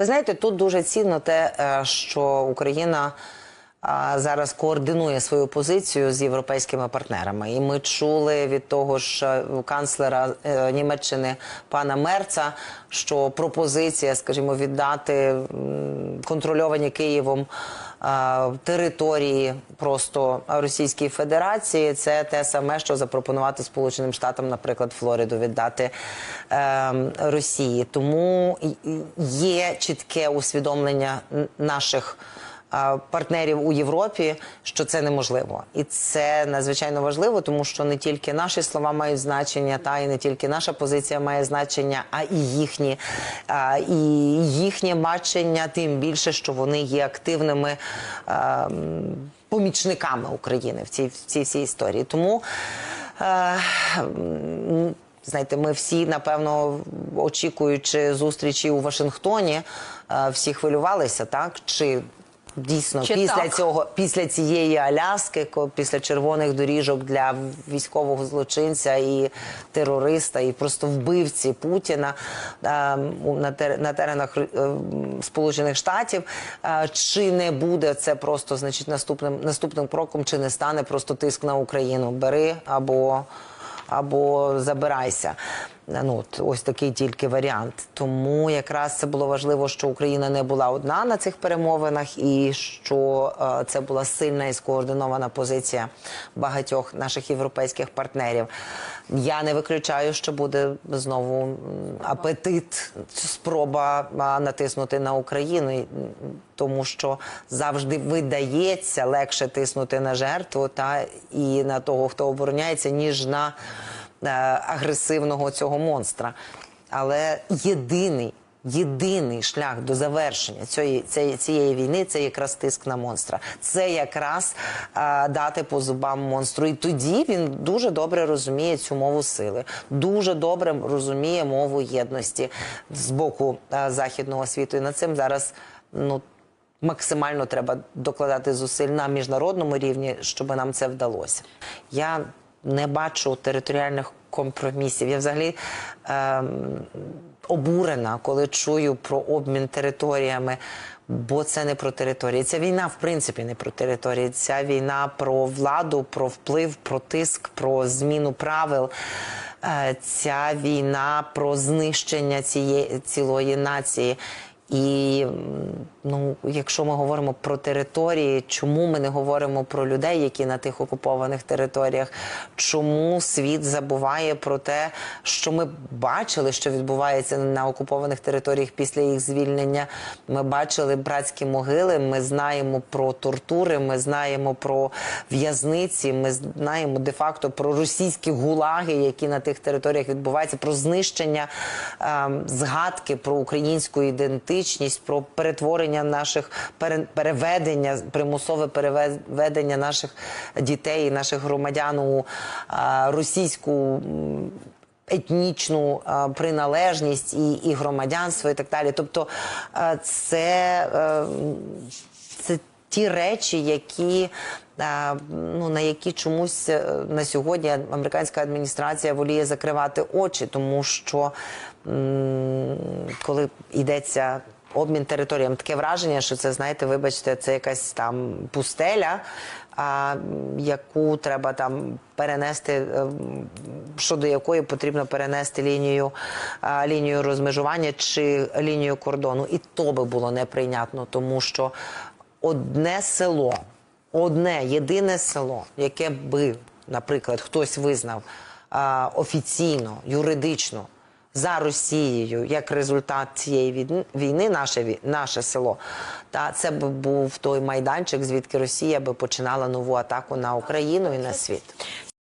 Ви знаєте, тут дуже цінно те, е, що Україна зараз координує свою позицію з європейськими партнерами. І ми чули від того ж е, канцлера е, Німеччини пана Мерца, що пропозиція, скажімо, віддати контрольовані Києвом території просто Російської Федерації, це те саме, що запропонувати Сполученим Штатам, наприклад, Флориду віддати е, Росії. Тому є чітке усвідомлення наших. Партнерів у Європі, що це неможливо, і це надзвичайно важливо, тому що не тільки наші слова мають значення, та і не тільки наша позиція має значення, а і їхні, і їхнє бачення, тим більше, що вони є активними помічниками України в цій в цій всій історії. Тому е, знаєте, ми всі напевно очікуючи зустрічі у Вашингтоні, всі хвилювалися, так чи. Дійсно, Чи після так? цього, після цієї Аляски, після червоних доріжок для військового злочинця і терориста, і просто вбивці Путіна на, тер- на теренах е, Сполучених Штатів, чи не буде це просто значить наступним наступним кроком, чи не стане просто тиск на Україну? Бери або або забирайся. Ну, от, ось такий тільки варіант. Тому якраз це було важливо, що Україна не була одна на цих перемовинах, і що е, це була сильна і скоординована позиція багатьох наших європейських партнерів. Я не виключаю, що буде знову апетит, спроба натиснути на Україну, тому що завжди видається легше тиснути на жертву та і на того, хто обороняється, ніж на е, агресивного цього монстра. Але єдиний, єдиний шлях до завершення цієї, цієї, цієї війни це якраз тиск на монстра. Це якраз е, дати по зубам монстру. І тоді він дуже добре розуміє цю мову сили, дуже добре розуміє мову єдності з боку е, західного світу. І над цим зараз ну. Максимально треба докладати зусиль на міжнародному рівні, щоб нам це вдалося. Я не бачу територіальних компромісів. Я взагалі ем, обурена, коли чую про обмін територіями, бо це не про території. Ця війна, в принципі, не про території. Ця війна про владу, про вплив, про тиск, про зміну правил. Е, Ця війна про знищення цієї цілої нації. І ну, якщо ми говоримо про території, чому ми не говоримо про людей, які на тих окупованих територіях? Чому світ забуває про те, що ми бачили, що відбувається на окупованих територіях після їх звільнення? Ми бачили братські могили, ми знаємо про тортури, ми знаємо про в'язниці, ми знаємо де-факто про російські гулаги, які на тих територіях відбуваються, про знищення ем, згадки про українську ідентичність, про перетворення наших переведення, примусове переведення наших дітей, наших громадян у російську. Етнічну приналежність і, і громадянство, і так далі. Тобто, це, е, ті речі, які е, ну на які чомусь е, на сьогодні американська адміністрація воліє закривати очі, тому що коли йдеться обмін територіям, таке враження, що це знаєте, вибачте, це якась там пустеля. А яку треба там перенести, е, щодо якої потрібно перенести лінію, лінію розмежування чи лінію кордону, і то би було неприйнятно, тому що одне село, одне єдине село, яке би, наприклад, хтось визнав а, офіційно, юридично за Росією як результат цієї війни- наше, наше село, та це б був той майданчик, звідки Росія би починала нову атаку на Україну і на світ.